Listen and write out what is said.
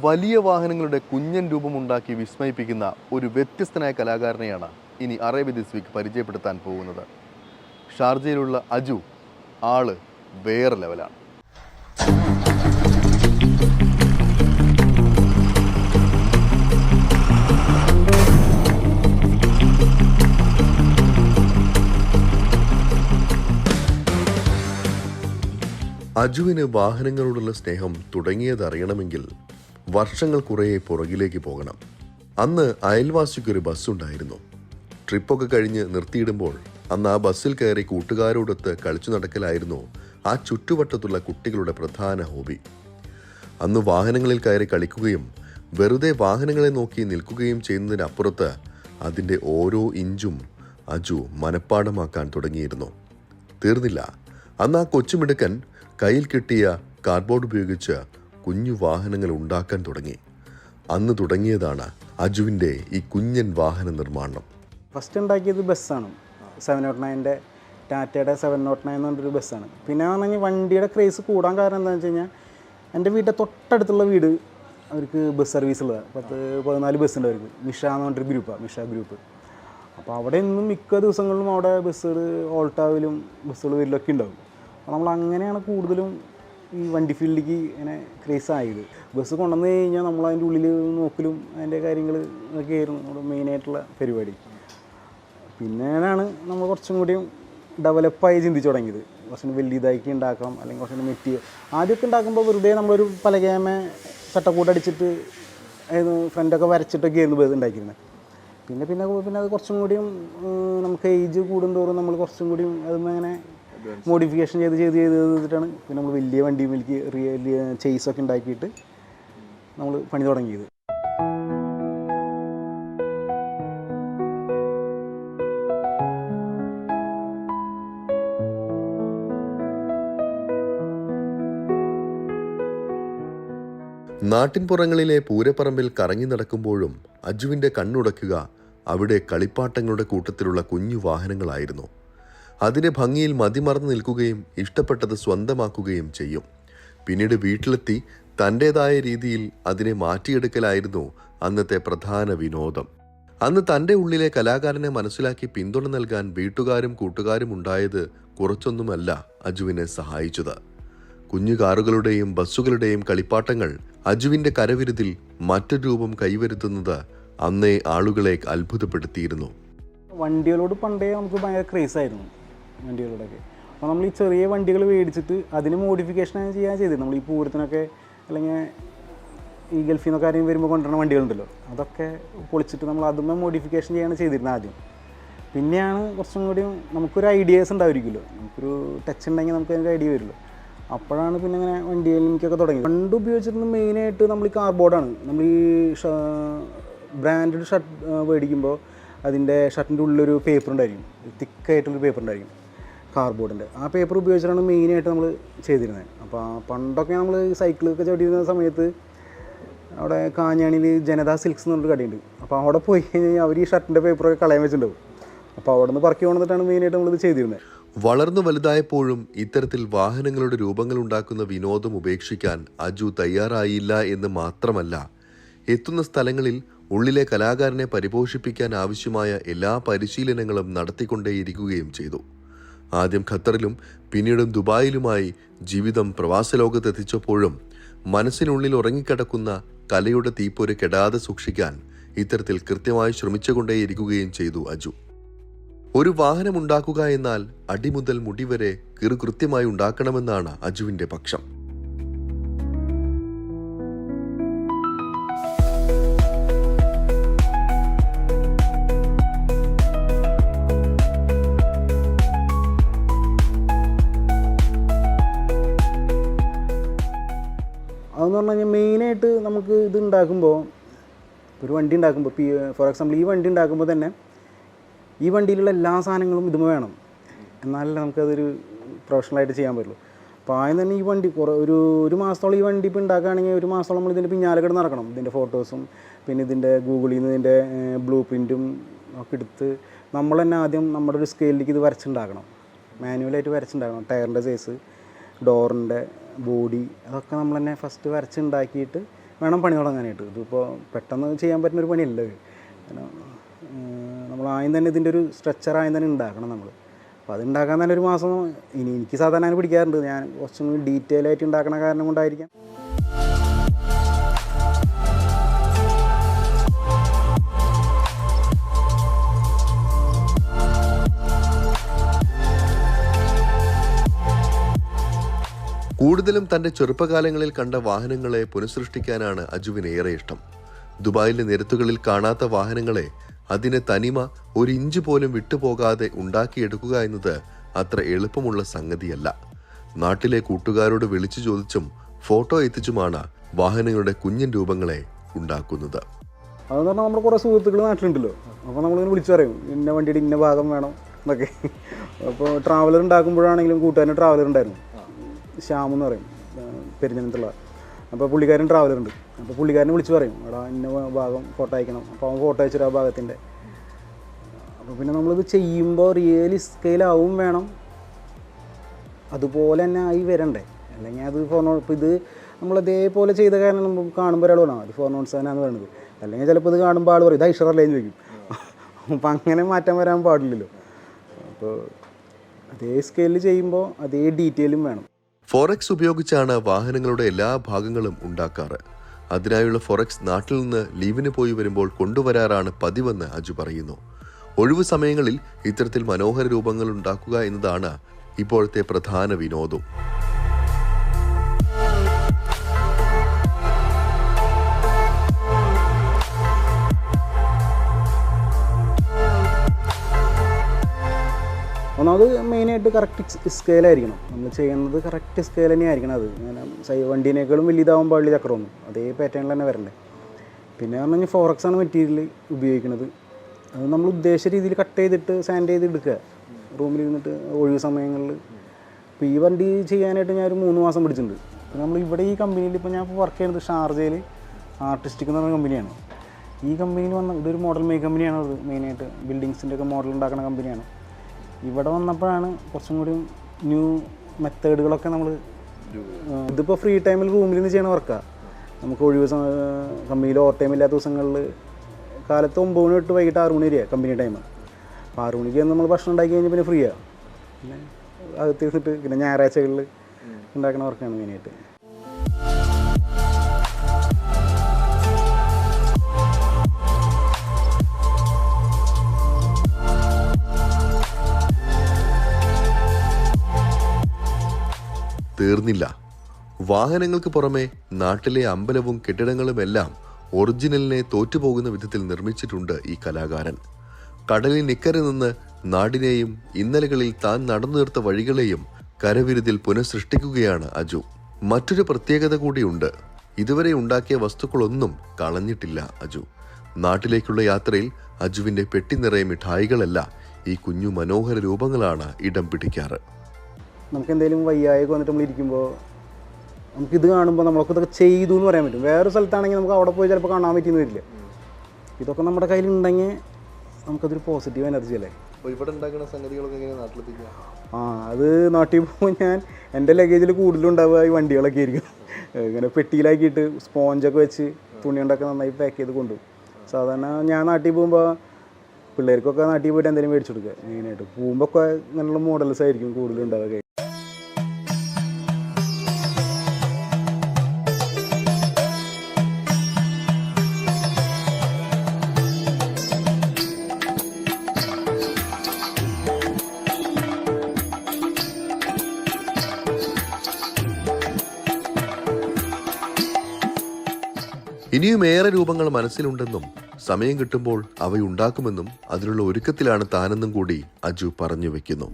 വലിയ വാഹനങ്ങളുടെ കുഞ്ഞൻ രൂപമുണ്ടാക്കി വിസ്മയിപ്പിക്കുന്ന ഒരു വ്യത്യസ്തനായ കലാകാരനെയാണ് ഇനി അറേബ്യ ദിസ് വീക്ക് പരിചയപ്പെടുത്താൻ പോകുന്നത്. ഷാർജയിലുള്ള അജു ആൾ വേറെ ലെവലാണ്. അജുവിന് വാഹനങ്ങളോടുള്ള സ്നേഹം തുടങ്ങിയതറിയണമെങ്കിൽ വർഷങ്ങൾ കുറേ പുറകിലേക്ക് പോകണം. അന്ന് അയൽവാസിക്കൊരു ബസ്സുണ്ടായിരുന്നു ട്രിപ്പൊക്കെ കഴിഞ്ഞ് നിർത്തിയിടുമ്പോൾ അന്ന് ആ ബസ്സിൽ കയറി കൂട്ടുകാരോടൊത്ത് കളിച്ചു നടക്കലായിരുന്നു ആ ചുറ്റുവട്ടത്തുള്ള കുട്ടികളുടെ പ്രധാന ഹോബി. അന്ന് വാഹനങ്ങളിൽ കയറി കളിക്കുകയും വെറുതെ വാഹനങ്ങളെ നോക്കി നിൽക്കുകയും ചെയ്യുന്നതിനപ്പുറത്ത് അതിന്റെ ഓരോ ഇഞ്ചും അജു മനഃപ്പാടമാക്കാൻ തുടങ്ങിയിരുന്നു. തീർന്നില്ല. അന്ന് ആ കൊച്ചുമിടുക്കൻ കയ്യിൽ കിട്ടിയ കാർഡ്ബോർഡ് ഉപയോഗിച്ച് കുഞ്ഞു വാഹനങ്ങൾ ഉണ്ടാക്കാൻ തുടങ്ങി. അന്ന് തുടങ്ങിയതാണ് അജുവിന്റെ ഈ കുഞ്ഞൻ വാഹന നിർമ്മാണം. ഫസ്റ്റ് ഉണ്ടാക്കിയത് ബസ്സാണ്. സെവൻ നോട്ട് നയന്റെ ടാറ്റയുടെ സെവൻ നോട്ട് നയൻ എന്ന് പറഞ്ഞൊരു ബസ്സാണ്. പിന്നെ പറഞ്ഞാൽ വണ്ടിയുടെ ക്രേസ് കൂടാൻ കാരണം എന്താണെന്ന് വെച്ച് കഴിഞ്ഞാൽ എന്റെ വീട്ടിന്റെ തൊട്ടടുത്തുള്ള വീട് അവർക്ക് ബസ് സർവീസ് ഉള്ളതാണ്. പത്ത് പതിനാല് ബസ് ഉണ്ട് അവർക്ക്. മിഷ എന്ന് പറഞ്ഞൊരു ഗ്രൂപ്പാണ് മിഷ ഗ്രൂപ്പ്. അപ്പോൾ അവിടെ ഇന്നും മിക്ക ദിവസങ്ങളിലും അവിടെ ബസ്സുകൾ ഓൾട്ടാവിലും ബസ്സുകൾ വരിലൊക്കെ ഉണ്ടാവും. അപ്പോൾ നമ്മൾ അങ്ങനെയാണ് കൂടുതലും ഈ വണ്ടി ഫീൽഡിലേക്ക് ഇങ്ങനെ ക്രേസ് ആയത്. ബസ് കൊണ്ടുവന്ന് കഴിഞ്ഞാൽ നമ്മൾ അതിന്റെ ഉള്ളിൽ നോക്കലും അതിന്റെ കാര്യങ്ങൾ ഒക്കെ ആയിരുന്നു നമ്മുടെ മെയിനായിട്ടുള്ള പരിപാടി. പിന്നെയാണ് നമ്മൾ കുറച്ചും കൂടിയും ഡെവലപ്പായി ചിന്തിച്ചു തുടങ്ങിയത്. കുറച്ചും വലിയ ഇതാക്കി ഉണ്ടാക്കണം അല്ലെങ്കിൽ കുറച്ചും മെറ്റീരിയൽ ആദ്യമൊക്കെ ഉണ്ടാക്കുമ്പോൾ വെറുതെ നമ്മളൊരു പലകേമ ചട്ടക്കൂട്ടടിച്ചിട്ട് ഫ്രണ്ടൊക്കെ വരച്ചിട്ടൊക്കെ ആയിരുന്നു ബസ് ഉണ്ടാക്കിയിരുന്നത് പിന്നെ പിന്നെ പിന്നെ അത് കുറച്ചും കൂടിയും നമുക്ക് ഏജ് കൂടുന്തോറും നമ്മൾ കുറച്ചും കൂടിയും അതിങ്ങനെ മോഡിഫിക്കേഷൻ ചെയ്ത് ചെയ്ത് ചെയ്ത് ചെയ്തിട്ടാണ് പിന്നെ നമ്മൾ വലിയ വണ്ടിയിലേക്ക് റിയൽ ചേസൊക്കെ ഉണ്ടാക്കിയിട്ട് നമ്മൾ പണി തുടങ്ങിയത്. നാട്ടിൻപുറങ്ങളിലെ പൂരപ്പറമ്പിൽ കറങ്ങി നടക്കുമ്പോഴും അജുവിന്റെ കണ്ണുടക്കുക അവിടെ കളിപ്പാട്ടങ്ങളുടെ കൂട്ടത്തിലുള്ള കുഞ്ഞു വാഹനങ്ങളായിരുന്നു. അതിന്റെ ഭംഗിയിൽ മതിമറന്നു നിൽക്കുകയും ഇഷ്ടപ്പെട്ടത് സ്വന്തമാക്കുകയും ചെയ്യും. പിന്നീട് വീട്ടിലെത്തി തന്റെതായ രീതിയിൽ അതിനെ മാറ്റിയെടുക്കലായിരുന്നു അന്നത്തെ പ്രധാന വിനോദം. അന്ന് തന്റെ ഉള്ളിലെ കലാകാരനെ മനസ്സിലാക്കി പിന്തുണ നൽകാൻ വീട്ടുകാരും കൂട്ടുകാരും ഉണ്ടായത് കുറച്ചൊന്നുമല്ല അജുവിനെ സഹായിച്ചത്. കുഞ്ഞു കാറുകളുടെയും ബസ്സുകളുടെയും കളിപ്പാട്ടങ്ങൾ അജുവിന്റെ കരവിരുതിൽ മറ്റൊരു രൂപം കൈവരുത്തുന്നത് അന്നേ ആളുകളെ അത്ഭുതപ്പെടുത്തിയിരുന്നു. വണ്ടികളോട് പണ്ടേ നമുക്ക് ഭയങ്കര ക്രേസ് ആയിരുന്നു. വണ്ടികളോടൊക്കെ അപ്പോൾ നമ്മൾ ഈ ചെറിയ വണ്ടികൾ മേടിച്ചിട്ട് അതിന് മോഡിഫിക്കേഷൻ ചെയ്യാൻ ചെയ്തത്. നമ്മൾ ഈ പൂരത്തിനൊക്കെ അല്ലെങ്കിൽ ഈ ഗൾഫിൽ നിന്നൊക്കെ ആരെയും വരുമ്പോൾ കൊണ്ടുവരുന്ന വണ്ടികളുണ്ടല്ലോ. അതൊക്കെ പൊളിച്ചിട്ട് നമ്മൾ അതുമേ മോഡിഫിക്കേഷൻ ചെയ്യാണ് ചെയ്തിരുന്നത് ആദ്യം. പിന്നെയാണ് കുറച്ചും കൂടി നമുക്കൊരു ഐഡിയാസ് ഉണ്ടായിരിക്കുമല്ലോ നമുക്കൊരു ടച്ച് ഉണ്ടെങ്കിൽ നമുക്ക് അതിന്റെ ഐഡിയ വരുമല്ലോ. അപ്പോഴാണ് പിന്നെ ഇങ്ങനെ വണ്ടിയിൽ എനിക്കൊക്കെ തുടങ്ങി പണ്ട് ഉപയോഗിച്ചിരുന്നത് മെയിനായിട്ട് നമ്മൾ ഈ കാർബോർഡാണ് നമ്മൾ ഈ ബ്രാൻഡഡ് ഷർട്ട് മേടിക്കുമ്പോൾ അതിന്റെ ഷർട്ടിന്റെ ഉള്ളിലൊരു പേപ്പർ ഉണ്ടായിരിക്കും. തിക്കായിട്ടുള്ളൊരു പേപ്പർ ഉണ്ടായിരിക്കും. കാർബോർഡിന്റെ ആ പേപ്പർ ഉപയോഗിച്ചിട്ടാണ് മെയിനായിട്ട് നമ്മൾ ചെയ്തിരുന്നത് അപ്പോൾ പണ്ടൊക്കെ നമ്മൾ സൈക്കിളൊക്കെ ചവിട്ടിയിരുന്ന സമയത്ത് അവിടെ കാഞ്ഞാണിയിൽ ജനതാ സിൽക്സ് എന്ന് പറഞ്ഞൊരു കടയുണ്ട്. അപ്പോൾ അവിടെ പോയി കഴിഞ്ഞാൽ അവർ ഈ ഷർട്ടിന്റെ പേപ്പറൊക്കെ കളയാൻ വെച്ചിട്ടുണ്ടാവും. അപ്പോൾ അവിടെ നിന്ന് പറക്കി കൊണ്ടിട്ടാണ് മെയിനായിട്ട് നമ്മളിത് ചെയ്തിരുന്നത് വളർന്നു വലുതായപ്പോഴും ഇത്തരത്തിൽ വാഹനങ്ങളുടെ രൂപങ്ങൾ ഉണ്ടാക്കുന്ന വിനോദം ഉപേക്ഷിക്കാൻ അജു തയ്യാറായില്ല എന്ന് മാത്രമല്ല എത്തുന്ന സ്ഥലങ്ങളിൽ ഉള്ളിലെ കലാകാരനെ പരിപോഷിപ്പിക്കാൻ ആവശ്യമായ എല്ലാ പരിശീലനങ്ങളും നടത്തിക്കൊണ്ടേയിരിക്കുകയും ചെയ്തു. ആദ്യം ഖത്തറിലും പിന്നീടും ദുബായിലുമായി ജീവിതം പ്രവാസലോകത്തെത്തിച്ചപ്പോഴും മനസ്സിനുള്ളിൽ ഉറങ്ങിക്കിടക്കുന്ന കലയുടെ തീപ്പൊര കെടാതെ സൂക്ഷിക്കാൻ ഇത്തരത്തിൽ കൃത്യമായി ശ്രമിച്ചുകൊണ്ടേയിരിക്കുകയും ചെയ്തു അജു. ഒരു വാഹനം ഉണ്ടാക്കുക എന്നാൽ അടിമുതൽ മുടി വരെ ഉണ്ടാക്കണമെന്നാണ് അജുവിന്റെ പക്ഷം. അതെന്ന് പറഞ്ഞു കഴിഞ്ഞാൽ മെയിനായിട്ട് നമുക്ക് ഇത് ഉണ്ടാക്കുമ്പോൾ ഒരു വണ്ടി ഉണ്ടാക്കുമ്പോൾ ഫോർ എക്സാമ്പിൾ ഈ വണ്ടി ഉണ്ടാക്കുമ്പോൾ തന്നെ ഈ വണ്ടിയിലുള്ള എല്ലാ സാധനങ്ങളും ഇതുമ വേണം. എന്നാലല്ലേ നമുക്കതൊരു പ്രൊഫഷണലായിട്ട് ചെയ്യാൻ പറ്റുള്ളൂ. അപ്പോൾ ആദ്യം തന്നെ ഈ വണ്ടി കുറേ ഒരു ഒരു മാസത്തോളം ഈ വണ്ടി ഇപ്പോൾ ഉണ്ടാക്കുകയാണെങ്കിൽ ഒരു മാസത്തോളം നമ്മൾ ഇതിന്റെ പിന്നാലെ കിടന്ന് നടക്കണം. ഇതിന്റെ ഫോട്ടോസും പിന്നെ ഇതിന്റെ ഗൂഗിളിൽ നിന്ന് ഇതിന്റെ ബ്ലൂ പ്രിന്റും ഒക്കെ എടുത്ത് നമ്മൾ തന്നെ ആദ്യം നമ്മുടെ ഒരു സ്കെയിലിലേക്ക് ഇത് വരച്ചുണ്ടാക്കണം. മാനുവലായിട്ട് വരച്ചുണ്ടാക്കണം. ടയറിന്റെ സൈസ് ഡോറിന്റെ ബോഡി അതൊക്കെ നമ്മൾ തന്നെ ഫസ്റ്റ് വരച്ചുണ്ടാക്കിയിട്ട് വേണം പണി തുടങ്ങാനായിട്ട്. ഇതിപ്പോൾ പെട്ടെന്ന് ചെയ്യാൻ പറ്റുന്ന ഒരു പണിയല്ല ഇത് നമ്മൾ ആദ്യം തന്നെ ഇതിന്റെ ഒരു സ്ട്രക്ചർ ആദ്യം തന്നെ ഉണ്ടാക്കണം നമ്മൾ. അപ്പോൾ അത് ഉണ്ടാക്കാൻ തന്നെ ഒരു മാസം ഇനി എനിക്ക് സാധാരണ അങ്ങനെ പിടിക്കാറുണ്ട്. ഞാൻ കുറച്ചും കൂടി ഡീറ്റെയിൽ ആയിട്ട് ഉണ്ടാക്കണ കാരണം കൊണ്ടായിരിക്കാം. കൂടുതലും തന്റെ ചെറുപ്പകാലങ്ങളിൽ കണ്ട വാഹനങ്ങളെ പുനഃസൃഷ്ടിക്കാനാണ് അജുവിന് ഏറെ ഇഷ്ടം. ദുബായിലെ നിരത്തുകളിൽ കാണാത്ത വാഹനങ്ങളെ അതിനെ തനിമ ഒരു ഇഞ്ച് പോലും വിട്ടുപോകാതെ ഉണ്ടാക്കിയെടുക്കുക എന്നത് അത്ര എളുപ്പമുള്ള സംഗതിയല്ല. നാട്ടിലെ കൂട്ടുകാരോട് വിളിച്ചു ചോദിച്ചും ഫോട്ടോ എത്തിച്ചുമാണ് വാഹനങ്ങളുടെ കുഞ്ഞൻ രൂപങ്ങളെ ഉണ്ടാക്കുന്നത്. അതെന്ന് പറഞ്ഞാൽ നമ്മുടെ കുറേ സുഹൃത്തുക്കൾ നാട്ടിലുണ്ടല്ലോ. അപ്പോൾ നമ്മളിങ്ങനെ വിളിച്ചു പറയും ഇന്ന വണ്ടിയുടെ ഇന്ന ഭാഗം വേണം എന്നൊക്കെ. അപ്പോൾ ട്രാവലർ ഉണ്ടാക്കുമ്പോഴാണെങ്കിലും കൂട്ടുകാരൻ ട്രാവലർ ഉണ്ടായിരുന്നു. ശ്യാം എന്ന് പറയും പെരിഞ്ഞനത്തുള്ള അപ്പോൾ പുള്ളിക്കാരൻ ട്രാവലർ ഉണ്ട്. അപ്പോൾ പുള്ളിക്കാരനെ വിളിച്ച് പറയും എടാ ഇന്ന ഭാഗം ഫോട്ടോ അയക്കണം. അപ്പോൾ അവൻ ഫോട്ടോ അയച്ചിട്ട് ആ ഭാഗത്തിന്റെ. അപ്പോൾ പിന്നെ നമ്മളിത് ചെയ്യുമ്പോൾ റിയലി സ്കെയിലാവും വേണം. അതുപോലെ തന്നെ ആയി വരണ്ടേ. അല്ലെങ്കിൽ അത് ഫോർ നോട്ട് ഇപ്പോൾ ഇത് നമ്മൾ ഇതേപോലെ ചെയ്ത കാരണം നമ്മൾ കാണുമ്പോൾ ഒരാൾ വേണം അത് ഫോർ നോട്ട്സ് തന്നെയാണ് പറയുന്നത്. അല്ലെങ്കിൽ ചിലപ്പോൾ ഇത് കാണുമ്പോൾ ആൾ പറയും ഇത് ഐഷറല്ലേ എന്ന് ചോദിക്കും. അപ്പം അങ്ങനെ മാറ്റം വരാൻ പാടില്ലല്ലോ. അപ്പോൾ അതേ സ്കെയിലിൽ ചെയ്യുമ്പോൾ അതേ ഡീറ്റെയിലും വേണം. ഫോറക്സ് ഉപയോഗിച്ചാണ് വാഹനങ്ങളുടെ എല്ലാ ഭാഗങ്ങളും ഉണ്ടാക്കാറ്. അതിനായുള്ള ഫോറക്സ് നാട്ടിൽ നിന്ന് ലീവിന് പോയി വരുമ്പോൾ കൊണ്ടുവരാറാണ് പതിവെന്ന് അജു പറയുന്നു. ഒഴിവു സമയങ്ങളിൽ ഇത്തരത്തിൽ മനോഹര രൂപങ്ങൾ ഉണ്ടാക്കുക എന്നതാണ് ഇപ്പോഴത്തെ പ്രധാന വിനോദം. ഒന്നാമത് മെയിനായിട്ട് കറക്റ്റ് സ്കെയിലായിരിക്കണം നമ്മൾ ചെയ്യുന്നത് കറക്റ്റ് സ്കെയിൽ തന്നെ ആയിരിക്കണം അത് സൈ- വണ്ടീനേക്കാളും വലിയതാവാൻ പാടില്ല ചക്രമൊന്നും. അതേ പാറ്റേണിൽ തന്നെ വരണ്ടേ. പിന്നെ പറഞ്ഞു കഴിഞ്ഞാൽ ഫോറക്സ് ആണ് മെറ്റീരിയൽ ഉപയോഗിക്കുന്നത്. അത് നമ്മൾ ഉദ്ദേശിച്ച രീതിയിൽ കട്ട് ചെയ്തിട്ട് സാൻഡ് ചെയ്ത് എടുക്കുക. റൂമിലിരുന്നിട്ട് ഒഴിവ് സമയങ്ങളിൽ. ഇപ്പോൾ ഈ വണ്ടി ചെയ്യാനായിട്ട് ഞാൻ ഒരു മൂന്ന് മാസം പിടിച്ചിട്ടുണ്ട്. അപ്പോൾ നമ്മൾ ഇവിടെ ഈ കമ്പനിയിൽ ഇപ്പോൾ ഞാൻ ഇപ്പോൾ വർക്ക് ചെയ്യുന്നത് ഷാർജയിൽ ആർട്ടിസ്റ്റിക് എന്ന് പറഞ്ഞ കമ്പനിയാണ് ഈ കമ്പനിയിൽ വന്ന ഇതൊരു മോഡൽ മേക്ക് കമ്പനിയാണ് അത് മെയിനായിട്ട് ബിൽഡിങ്സിന്റെ ഒക്കെ മോഡൽ ഉണ്ടാക്കുന്ന കമ്പനിയാണ് ഇവിടെ വന്നപ്പോഴാണ് കുറച്ചും കൂടി ന്യൂ മെത്തേഡുകളൊക്കെ നമ്മൾ ഇതിപ്പോൾ ഫ്രീ ടൈമിൽ റൂമിൽ നിന്ന് ചെയ്യണ വർക്കാണ് നമുക്ക് ഒഴിവ് കമ്പനിയിൽ ഓവർ ടൈം ഇല്ലാത്ത ദിവസങ്ങളിൽ കാലത്ത് ഒമ്പത് മണി തൊട്ട് വൈകിട്ട് ആറ് മണി വരെയാണ് കമ്പനി ടൈം അപ്പോൾ ആറ് മണിക്ക് നമ്മൾ ഭക്ഷണം ഉണ്ടാക്കി കഴിഞ്ഞാൽ പിന്നെ ഫ്രീയാണ് പിന്നെ അത് അകത്തിരുന്നിട്ട് പിന്നെ ഞായറാഴ്ചകളിൽ ഉണ്ടാക്കുന്ന വർക്കാണ് മെയിനായിട്ട് തീർന്നില്ല. വാഹനങ്ങൾക്ക് പുറമെ നാട്ടിലെ അമ്പലവും കെട്ടിടങ്ങളുമെല്ലാം ഒറിജിനലിനെ തോറ്റുപോകുന്ന വിധത്തിൽ നിർമ്മിച്ചിട്ടുണ്ട് ഈ കലാകാരൻ. കടലിനിക്കരെ നിന്ന് നാടിനെയും ഇന്നലകളിൽ താൻ നടന്നു തീർത്ത വഴികളെയും കരവിരുതിൽ പുനഃസൃഷ്ടിക്കുകയാണ് അജു. മറ്റൊരു പ്രത്യേകത കൂടിയുണ്ട്. ഇതുവരെ ഉണ്ടാക്കിയ വസ്തുക്കളൊന്നും കളഞ്ഞിട്ടില്ല അജു. നാട്ടിലേക്കുള്ള യാത്രയിൽ അജുവിന്റെ പെട്ടി നിറയെ മിഠായികളല്ല ഈ കുഞ്ഞു മനോഹര രൂപങ്ങളാണ് ഇടം പിടിക്കാറ്. നമുക്ക് എന്തെങ്കിലും വയ്യായൊക്കെ വന്നിട്ട് നമ്മൾ ഇരിക്കുമ്പോൾ നമുക്ക് ഇത് കാണുമ്പോൾ നമ്മളൊക്കെ ഇതൊക്കെ ചെയ്തു എന്ന് പറയാൻ പറ്റും. വേറെ സ്ഥലത്താണെങ്കിൽ നമുക്ക് അവിടെ പോയി ചിലപ്പോൾ കാണാൻ പറ്റിയെന്ന് വരില്ല. ഇതൊക്കെ നമ്മുടെ കയ്യിൽ ഉണ്ടെങ്കിൽ നമുക്കതൊരു പോസിറ്റീവ് എനർജി അല്ലേ? ഇവിടെ ഉണ്ടാക്കുന്ന സംഗതികളൊക്കെ എങ്ങനെ നാട്ടിലെത്തിക്കുക? ആ അത് നാട്ടിൽ പോകുമ്പോൾ ഞാൻ എന്റെ ലഗേജിൽ കൂടുതലുണ്ടാവുക ഈ വണ്ടികളൊക്കെ ആയിരിക്കും. ഇങ്ങനെ പെട്ടിയിലാക്കിയിട്ട് സ്പോഞ്ചൊക്കെ വെച്ച് തുണി കൊണ്ടൊക്കെ നന്നായി പാക്ക് ചെയ്ത് കൊണ്ടുപോകും സാധാരണ ഞാൻ നാട്ടിൽ പോകുമ്പോൾ പിള്ളേർക്കൊക്കെ നാട്ടിൽ പോയിട്ട് എന്തെങ്കിലും മേടിച്ചു കൊടുക്കുക. മെയിനായിട്ട് പോകുമ്പോൾ ഒക്കെ ഇങ്ങനെയുള്ള മോഡൽസ് ആയിരിക്കും കൂടുതലുണ്ടാവുക ഇനിയും ഏറെ രൂപങ്ങൾ മനസ്സിലുണ്ടെന്നും സമയം കിട്ടുമ്പോൾ അവയുണ്ടാക്കുമെന്നും അതിനുള്ള ഒരുക്കത്തിലാണ് താനെന്നും കൂടി അജു പറഞ്ഞു വെക്കുന്നു.